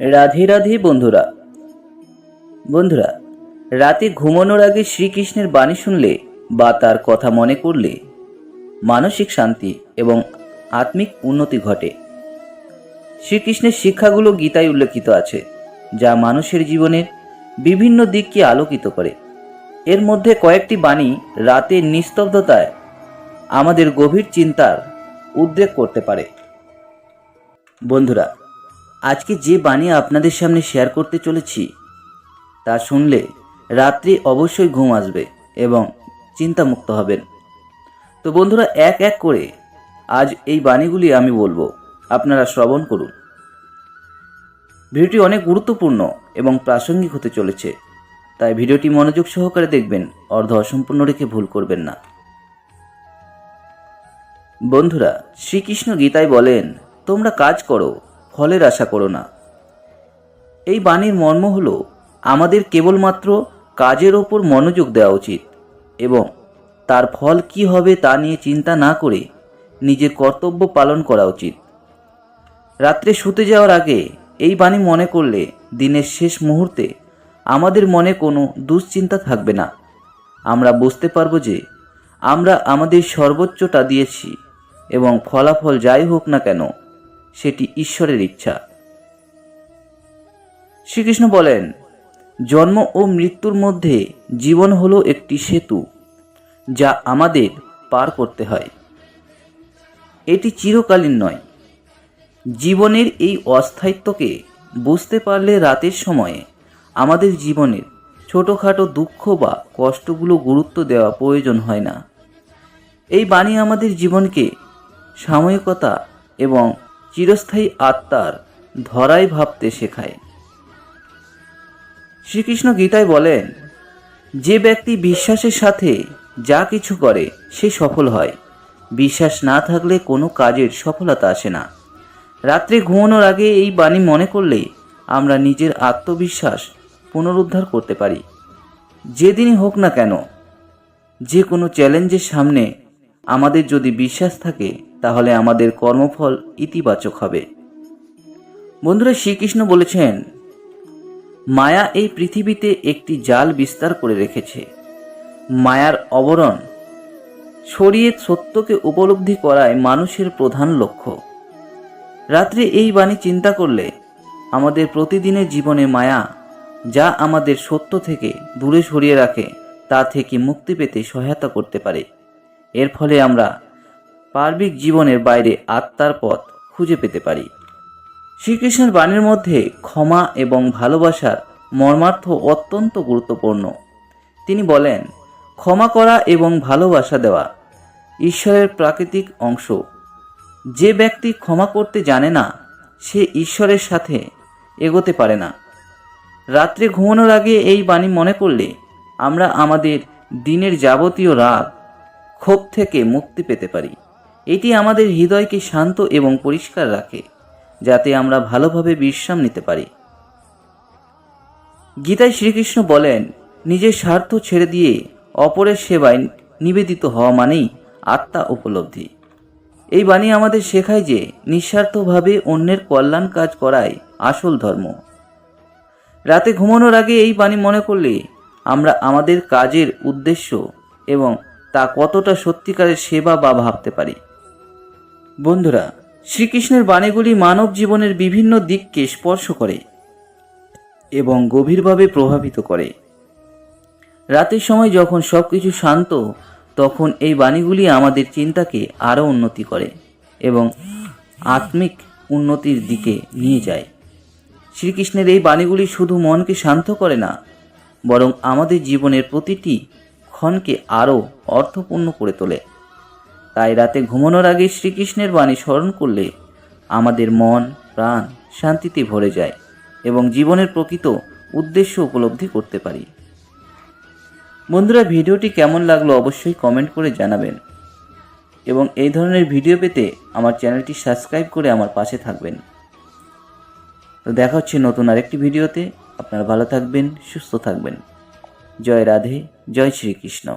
রাধে রাধে বন্ধুরা। বন্ধুরা, রাতে ঘুমানোর আগে শ্রীকৃষ্ণের বাণী শুনলে বা তার কথা মনে করলে মানসিক শান্তি এবং আত্মিক উন্নতি ঘটে। শ্রীকৃষ্ণের শিক্ষাগুলো গীতায় উল্লেখিত আছে, যা মানুষের জীবনের বিভিন্ন দিককে আলোকিত করে। এর মধ্যে কয়েকটি বাণী রাতের নিস্তব্ধতায় আমাদের গভীর চিন্তার উদ্রেক করতে পারে। বন্ধুরা আজকে যে বাণী আপনাদের সামনে শেয়ার করতে চলেছি, তা শুনলে রাত্রি অবশ্যই ঘুম আসবে এবং চিন্তামুক্ত হবেন। তো বন্ধুরা, এক এক করে আজ এই বাণীগুলি আমি বলব। আপনারা শ্রবণ করুন। ভিডিওটি অনেক গুরুত্বপূর্ণ এবং প্রাসঙ্গিক হতে চলেছে, তাই ভিডিওটি মনোযোগ সহকারে দেখবেন, অর্ধ অসম্পূর্ণ রেখে ভুল করবেন না। বন্ধুরা, শ্রীকৃষ্ণ গীতায় বলেন, তোমরা কাজ করো ফলের আশা করো না। এই বাণীর মর্ম হলো আমাদের কেবলমাত্র কাজের ওপর মনোযোগ দেওয়া উচিত এবং তার ফল কি হবে তা নিয়ে চিন্তা না করে নিজের কর্তব্য পালন করা উচিত। রাত্রে শুতে যাওয়ার আগে এই বাণী মনে করলে দিনের শেষ মুহূর্তে আমাদের মনে কোনো দুশ্চিন্তা থাকবে না। আমরা বুঝতে পারব যে আমরা আমাদের সর্বোচ্চটা দিয়েছি এবং ফলাফল যাই হোক না কেন সেটি ঈশ্বরের ইচ্ছা। শ্রীকৃষ্ণ বলেন, জন্ম ও মৃত্যুর মধ্যে জীবন হলো একটি সেতু, যা আমাদের পার করতে হয়। এটি চিরকালীন নয়। জীবনের এই অস্থায়িত্বকে বুঝতে পারলে রাতের সময়ে আমাদের জীবনের ছোটোখাটো দুঃখ বা কষ্টগুলো গুরুত্ব দেওয়া প্রয়োজন হয় না। এই বাণী আমাদের জীবনকে সাময়িকতা এবং চিরস্থায়ী আত্মার ধরায় ভাবতে শেখায়। শ্রীকৃষ্ণ গীতায় বলেন, যে ব্যক্তি বিশ্বাসের সাথে যা কিছু করে, সে সফল হয়। বিশ্বাস না থাকলে কোনো কাজের সফলতা আসে না। রাত্রে ঘুমানোর আগে এই বাণী মনে করলে আমরা নিজের আত্মবিশ্বাস পুনরুদ্ধার করতে পারি। যেদিনই হোক না কেন, যে কোনো চ্যালেঞ্জের সামনে আমাদের যদি বিশ্বাস থাকে তাহলে আমাদের কর্মফল ইতিবাচক হবে। বন্ধুরা, শ্রীকৃষ্ণ বলেছেন, মায়া এই পৃথিবীতে একটি জাল বিস্তার করে রেখেছে। মায়ার অবরণ সরিয়ে সত্যকে উপলব্ধি করায় মানুষের প্রধান লক্ষ্য। রাত্রে এই বাণী চিন্তা করলে আমাদের প্রতিদিনের জীবনে মায়া যা আমাদের সত্য থেকে দূরে সরিয়ে রাখে, তা থেকে মুক্তি পেতে সহায়তা করতে পারে। এর ফলে আমরা পার্বিক জীবনের বাইরে আত্মার পথ খুঁজে পেতে পারি। শ্রীকৃষ্ণের বাণীর মধ্যে ক্ষমা এবং ভালোবাসার মর্মার্থ অত্যন্ত গুরুত্বপূর্ণ। তিনি বলেন, ক্ষমা করা এবং ভালোবাসা দেওয়া ঈশ্বরের প্রাকৃতিক অংশ। যে ব্যক্তি ক্ষমা করতে জানে না, সে ঈশ্বরের সাথে এগোতে পারে না। রাত্রে ঘুমানোর আগে এই বাণী মনে করলে আমরা আমাদের দিনের যাবতীয় রাগ, ক্ষোভ থেকে মুক্তি পেতে পারি। এটি আমাদের হৃদয়কে শান্ত এবং পরিষ্কার রাখে, যাতে আমরা ভালোভাবে বিশ্রাম নিতে পারি। গীতায় শ্রীকৃষ্ণ বলেন, নিজের স্বার্থ ছেড়ে দিয়ে অপরের সেবায় নিবেদিত হওয়া মানেই আত্মা উপলব্ধি। এই বাণী আমাদের শেখায় যে, নিঃস্বার্থভাবে অন্যের কল্যাণ কাজ করাই আসল ধর্ম। রাতে ঘুমানোর আগে এই বাণী মনে করলে আমরা আমাদের কাজের উদ্দেশ্য এবং তা কতটা সত্যিকারের সেবা বা ভাবতে পারি। বন্ধুরা, শ্রীকৃষ্ণের বাণীগুলি মানব জীবনের বিভিন্ন দিককে স্পর্শ করে এবং গভীরভাবে প্রভাবিত করে। রাতের সময় যখন সব কিছু শান্ত, তখন এই বাণীগুলি আমাদের চিন্তাকে আরও উন্নতি করে এবং আত্মিক উন্নতির দিকে নিয়ে যায়। শ্রীকৃষ্ণের এই বাণীগুলি শুধু মনকে শান্ত করে না, বরং আমাদের জীবনের প্রতিটি ক্ষণকে আরও অর্থপূর্ণ করে তোলে। তাই রাতে ঘুমানোর আগে শ্রীকৃষ্ণের বাণী স্মরণ করলে আমাদের মন, প্রাণ শান্তিতে ভরে যায় এবং জীবনের প্রকৃত উদ্দেশ্য উপলব্ধি করতে পারি। বন্ধুরা, ভিডিওটি কেমন লাগল অবশ্যই কমেন্ট করে জানাবেন এবং এই ধরনের ভিডিও পেতে আমার চ্যানেলটি সাবস্ক্রাইব করে আমার পাশে থাকবেন। তো দেখা হচ্ছে নতুন আরেকটি ভিডিওতে। আপনারা ভালো থাকবেন, সুস্থ থাকবেন। জয় রাধে, জয় শ্রীকৃষ্ণ।